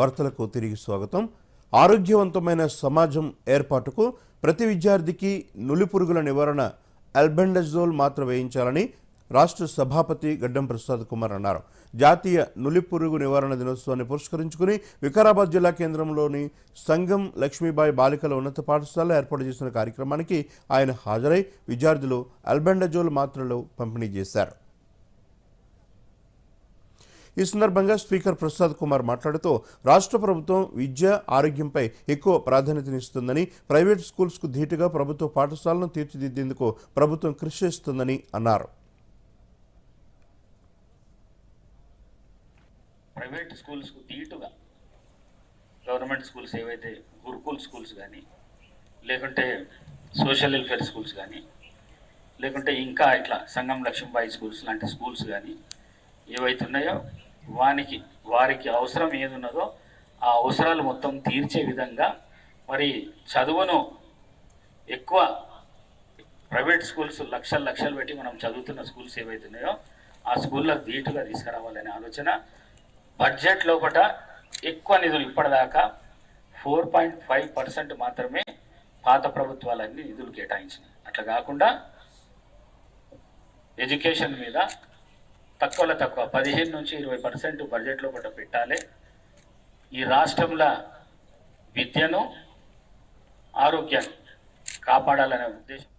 వార్తలకు తిరిగి స్వాగతం. ఆరోగ్యవంతమైన సమాజం ఏర్పాటుకు ప్రతి విద్యార్థికి నులిపురుగుల నివారణ అల్బెండజోల్ మాత్ర వేయించాలని రాష్ట్ర సభాపతి గడ్డం ప్రసాద్ కుమార్ అన్నారు. జాతీయ నులిపురుగు నివారణ దినోత్సవాన్ని పురస్కరించుకుని వికారాబాద్ జిల్లా కేంద్రంలోని సంగం లక్ష్మీబాయి బాలికల ఉన్నత పాఠశాల ఏర్పాటు చేసిన కార్యక్రమానికి ఆయన హాజరై విద్యార్థులు అల్బెండజోల్ మాత్రలు పంపిణీ చేశారు. ఈ సందర్భంగా స్పీకర్ ప్రసాద్ కుమార్ మాట్లాడుతూ రాష్ట్ర ప్రభుత్వం విద్య ఆరోగ్యంపై ఎక్కువ ప్రాధాన్యతనిస్తుందని ప్రైవేట్ స్కూల్స్కు ధీటుగా ప్రభుత్వ పాఠశాలను తీర్చిదిద్దేందుకు ప్రభుత్వం కృషి చేస్తుందని అన్నారు. ప్రైవేట్ స్కూల్స్కు ధీటుగా గవర్నమెంట్ స్కూల్స్ ఏవైతే గురుకుల్ స్కూల్స్ కానీ లేకుంటే సోషల్ వెల్ఫేర్ స్కూల్స్ కానీ లేకుంటే ఇంకా ఇట్లా సంగం లక్ష్మీబాయి స్కూల్స్ లాంటి స్కూల్స్ కానీ ఏవైతే ఉన్నాయో వానికి వారికి అవసరం ఏది ఉన్నదో ఆ అవసరాలు మొత్తం తీర్చే విధంగా మరి చదువును ఎక్కువ ప్రైవేట్ స్కూల్స్ లక్షలు లక్షలు పెట్టి మనం చదువుతున్న స్కూల్స్ ఏవైతే ఉన్నాయో ఆ స్కూళ్ళకు ధీటుగా తీసుకురావాలనే ఆలోచన. బడ్జెట్ లోపట ఎక్కువ నిధులు ఇప్పటిదాకా ఫోర్ పాయింట్ ఫైవ్ పర్సెంట్ మాత్రమే పాత ప్రభుత్వాలన్నీ నిధులు కేటాయించినాయి. అట్లా కాకుండా ఎడ్యుకేషన్ మీద తక్కువలో తక్కువ. పదిహేను నుంచి ఇరవై పర్సెంట్ బడ్జెట్లో కూడా పెట్టాలి. ఈ రాష్ట్రంలో విద్యను ఆరోగ్యాన్ని కాపాడాలనే ఉద్దేశం.